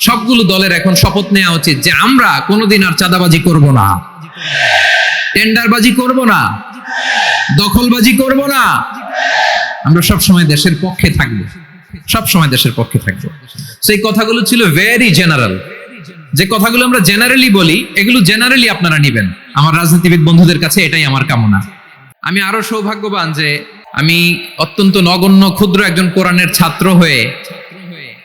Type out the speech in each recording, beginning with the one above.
সবগুলো দলের এখন শপথ নেওয়া উচিত যে আমরা কোনোদিন আর চাঁদাবাজি করব না। টেন্ডারবাজি করব না। দখলবাজি করব না। আমরা সব সময় দেশের পক্ষে থাকব। সব সময় দেশের পক্ষে থাকব। সেই কথাগুলো ছিল ভেরি জেনারেল যে কথাগুলো আমরা জেনারেলি বলি, এগুলো জেনারেলি আপনারা নিবেন। আমার রাজনীতিবিদ বন্ধুদের কাছে এটাই আমার কামনা। আমি আরও সৌভাগ্যবান যে আমি অত্যন্ত নগণ্য, ক্ষুদ্র একজন কোরআনের ছাত্র হয়ে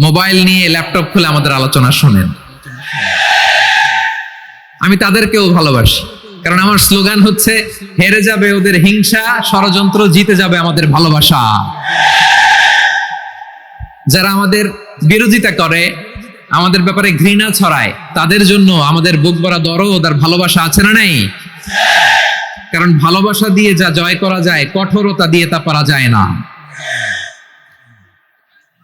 মোবাইল নিয়ে ল্যাপটপ খুলে আমাদের আলোচনা শোনেন। আমি তাদেরকেও ভালোবাসি। কারণ আমার স্লোগান হচ্ছে, হেরে যাবে ওদের হিংসা, ষড়যন্ত্র জিতে যাবে আমাদের ভালোবাসা। যারা আমাদের বিরোধিতা করে, আমাদের ব্যাপারে ঘৃণা ছড়ায়, তাদের জন্য আমাদের বুক ভরা দরদ আর ভালোবাসা আছে না নাই? কারণ ভালোবাসা দিয়ে যা জয় করা যায়, কঠোরতা দিয়ে তা পারা যায় না।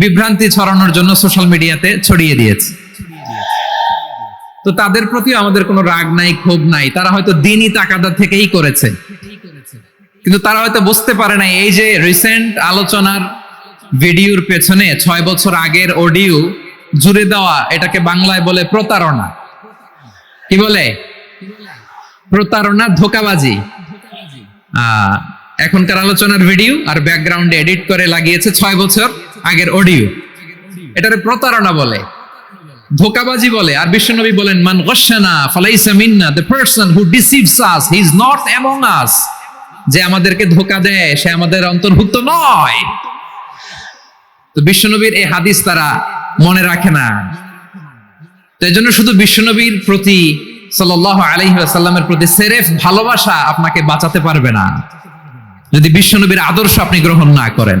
বিভ্রান্তি ছড়ানোর জন্য সোশ্যাল মিডিয়াতে ছড়িয়ে দিয়েছে। তো তাদের প্রতি আমাদের কোনো রাগ নাই, ক্ষোভ নাই। তারা হয়তো দিনই তাকাদা থেকেই করেছে। কিন্তু তারা হয়তো বুঝতে পারে না এই যে রিসেন্ট আলোচনার ভিডিওর পেছনে ছয় বছর আগের অডিও জুড়ে দেওয়া এটাকে বাংলায় বলে প্রতারণা। কি বলে? প্রতারণা, ধোকাবাজি। এখনকার আলোচনার ভিডিও আর ব্যাকগ্রাউন্ডে এডিট করে লাগিয়েছে ছয় বছর। আগের অডিও। এটারে প্রতারণা বলে, ধোকাবাজি বলে, আর বিশ্বনবী বলেন, মান গসানা ফালাইসা মিন্না the person who deceives us he is not among us যে আমাদেরকে ধোকা দেয়, সে আমাদের অন্তর্ভুক্ত নয়। তো বিশ্বনবীর এই হাদিস তারা মনে রাখে না। তো এই জন্য শুধু বিশ্বনবীর প্রতি সাল্লাহ আলহিহাসাল্লামের প্রতি সেরেফ ভালোবাসা আপনাকে বাঁচাতে পারবে না। যদি বিশ্বনবীর আদর্শ আপনি গ্রহণ না করেন।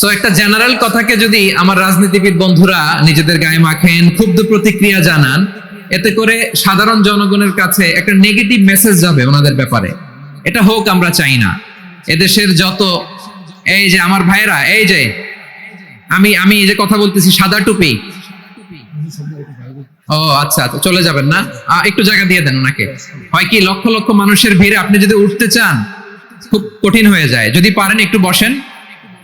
সো একটা জেনারেল কথাকে যদি আমার রাজনীতিবিদ বন্ধুরা নিজেদের গায়ে মাখেন ক্ষুব্ধ প্রতিক্রিয়া জানান এতে করে সাধারণ জনগণের কাছে একটা নেগেটিভ মেসেজ যাবে ওনাদের ব্যাপারে। এটা হোক আমরা চাই না। এদেশের যত এই যে আমার ভাইরা এই যে আমি আমি এই যে কথা বলতেছি সাদা টুপি। ও আচ্ছা, চলে যাবেন না? একটু জায়গা দিয়ে দেন ওনাকে। হয় কি লক্ষ লক্ষ মানুষের ভিড়ে আপনি যদি উঠতে চান খুব কঠিন হয়ে যায়। যদি পারেন একটু বসেন।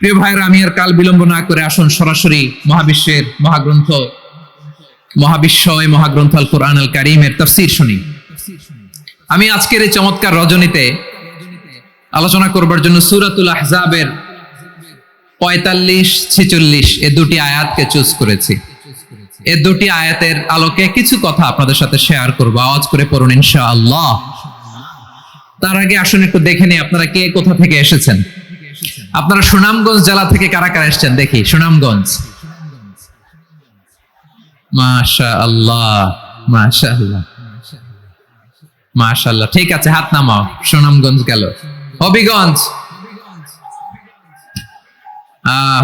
প্রিয় ভাইয়েরা, আমি আর কাল বিলম্ব না করে আসুন সরাসরি মহাবিশ্বের মহাগ্রন্থ, মহাবিশ্ব মহাবিশ্বয় মহাগ্রন্থ আল কোরআন আল কারিমের তাফসির শুনি। আমি আজকের এই চমৎকার রজনীতে আলোচনা করবার জন্য সুরাতুল আহজাবের পঁয়তাল্লিশ ছিচল্লিশ এ দুটি আয়াতকে চুজ করেছি। এ দুটি আয়াতের আলোকে কিছু কথা আপনাদের সাথে শেয়ার করব, আওয়াজ করে পড়ুন ইনশাআল্লাহ। তার আগে আসুন একটু দেখে নিই, আপনারা কে কোথা থেকে এসেছেন? আপনারা সুনামগঞ্জ জেলা থেকে কারা কারা এসেছেন? দেখি, সুনামগঞ্জ। মাশা আল্লাহ মাশা আল্লাহ ঠিক আছে, হাত নামাও, সুনামগঞ্জ গেল। হবিগঞ্জ।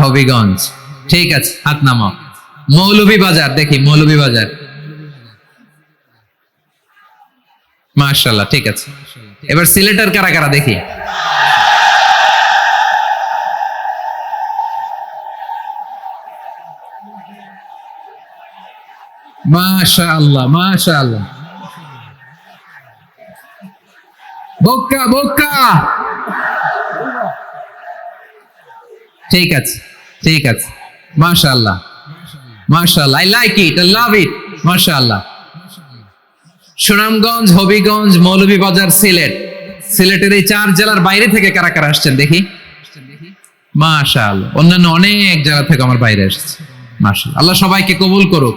হবিগঞ্জ। ঠিক আছে, হাত নামাও। মৌলভী বাজার দেখি মৌলভী বাজার মাশাল্লাহ ঠিক আছে। এবার সিলেটের কারা কারা দেখি? মাশা আল্লাহ মাশা আল্লাহ বক্কা বক্কা ঠিক আছে ঠিক আছে। মাশাআল্লাহ মাশাআল্লাহ। I like it I love it মাশাআল্লাহ। সুনামগঞ্জ, হবিগঞ্জ, মৌলভীবাজার, সিলেট। সিলেটের এই চার জেলার বাইরে থেকে কারা কারা আসছেন দেখি? মাশাআল্লাহ, অন্যান্য অনেক জেলা থেকে আমার বাইরে এসেছে। মাশাআল্লাহ, আল্লাহ সবাইকে কবুল করুক।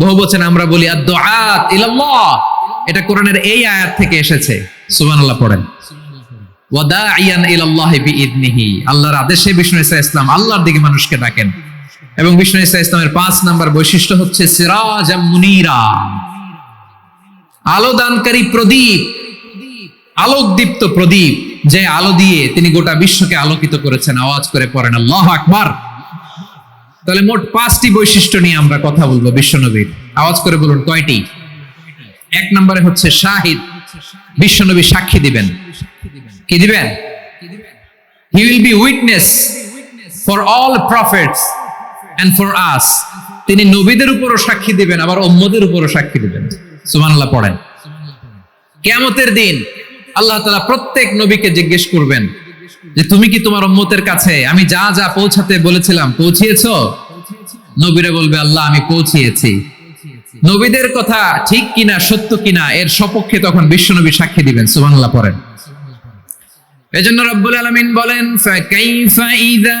বহু বচন আমরা বলি এটা কোরআনের এই আয়াত থেকে এসেছে। সুবহানাল্লাহ পড়েন। আল্লাহর আদেশে বিষ্ণু ইসা ইসলাম আল্লাহর দিকে মানুষকে ডাকেন। এবং বিষ্ণু ইসা ইসলামের পাঁচ নাম্বার বৈশিষ্ট্য হচ্ছে মুনিরা। আলো প্রদীপ। আলোকদীপ্ত প্রদীপ। যে আলো দিয়ে তিনি গোটা বিশ্বকে আলোকিত করেছেন। আওয়াজ করে পড়েন আল্লাহ আকবার। তাহলে মোট পাঁচটি বৈশিষ্ট্য নিয়ে আমরা কথা বলব বিশ্বনবীর। আওয়াজ করে বলুন, কয়টি? এক নম্বরে হচ্ছে শাহিদ। বিশ্বনবী সাক্ষী দিবেন। কি দিবেন? He will be witness for all prophets and for us তিনি নবীদের উপরও সাক্ষী দিবেন, আবার উম্মদের উপরও সাক্ষী দিবেন। সুবহানাল্লাহ পড়েন। কিয়ামতের দিন আল্লাহ তাআলা প্রত্যেক নবীকে জিজ্ঞেস করবেন যে তুমি কি তোমার উম্মতের কাছে, আমি যা যা পৌঁছাতে বলেছিলাম, পৌঁছিয়েছো? নবীরা বলবে, আল্লাহ, আমি পৌঁছিয়েছি। নবীদের কথা ঠিক কিনা, সত্য কিনা, এর সপক্ষে তখন বিশ্বনবী সাক্ষী দিবেন, সুবহানাল্লাহ পড়েন। এজন্য রব্বুল আলামিন বলেন ফাকাইফা ইযা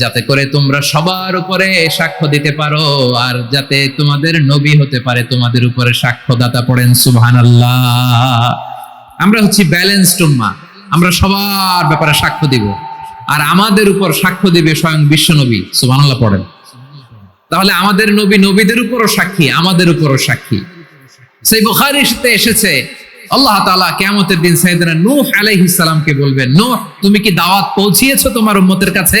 যাতে করে তোমরা সবার উপরে সাক্ষ্য দিতে পারো, আর যাতে তোমাদের নবী হতে পারে, তোমাদের উপরে সাক্ষ্যদাতা পড়েন, সুবহানাল্লাহ। আমরা হচ্ছি ব্যালেন্সড উম্মা, আমরা সবার ব্যাপারে সাক্ষ্য দিব, আর আমাদের উপর সাক্ষ্য দিবে স্বয়ং বিশ্বনবী সুবহানাল্লাহ পড়েন। তাহলে আমাদের নবী নবীদের উপরও সাক্ষী, আমাদের উপরও সাক্ষী। সেই বুখারিতে এসেছে, আল্লাহ তাআলা কিয়ামতের দিন সাইয়েদনা নূহ আলাইহিস সালামকে বলবেন, নূহ, তুমি কি দাওয়াত পৌঁছিয়েছো তোমার উম্মতের কাছে?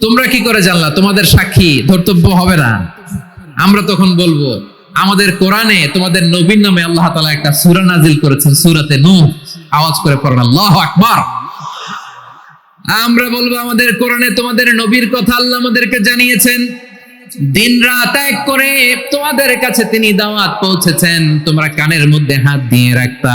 তোমরা কি করে জানলা? তোমাদের সাক্ষী, ধর্তব্য হবে না। আমরা তখন বলব, আমাদের কোরআনে তোমাদের নবীর নামে আল্লাহ তালা একটা সুরা নাজিল করেছেন, সুরাতে নূহ আওয়াজ করে পড়েন, আল্লাহ আকবার। আমরা বলব, আমাদের কোরআনে তোমাদের নবীর কথা আল্লাহ আমাদেরকে জানিয়েছেন। দিন রাত এক করে তোমাদের কাছে তিনি দাওয়াত পৌঁছেছেন। তোমরা কানের মধ্যে হাত দিয়ে রাখতা।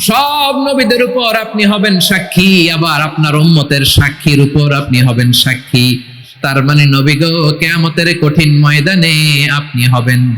সব নবীদের উপর আপনি হবেন সাক্ষী, আবার আপনার উম্মতের সাক্ষীর উপর আপনি হবেন সাক্ষী। তার মানে নবী গো, কেয়ামতের কঠিন ময়দানে আপনি হবেন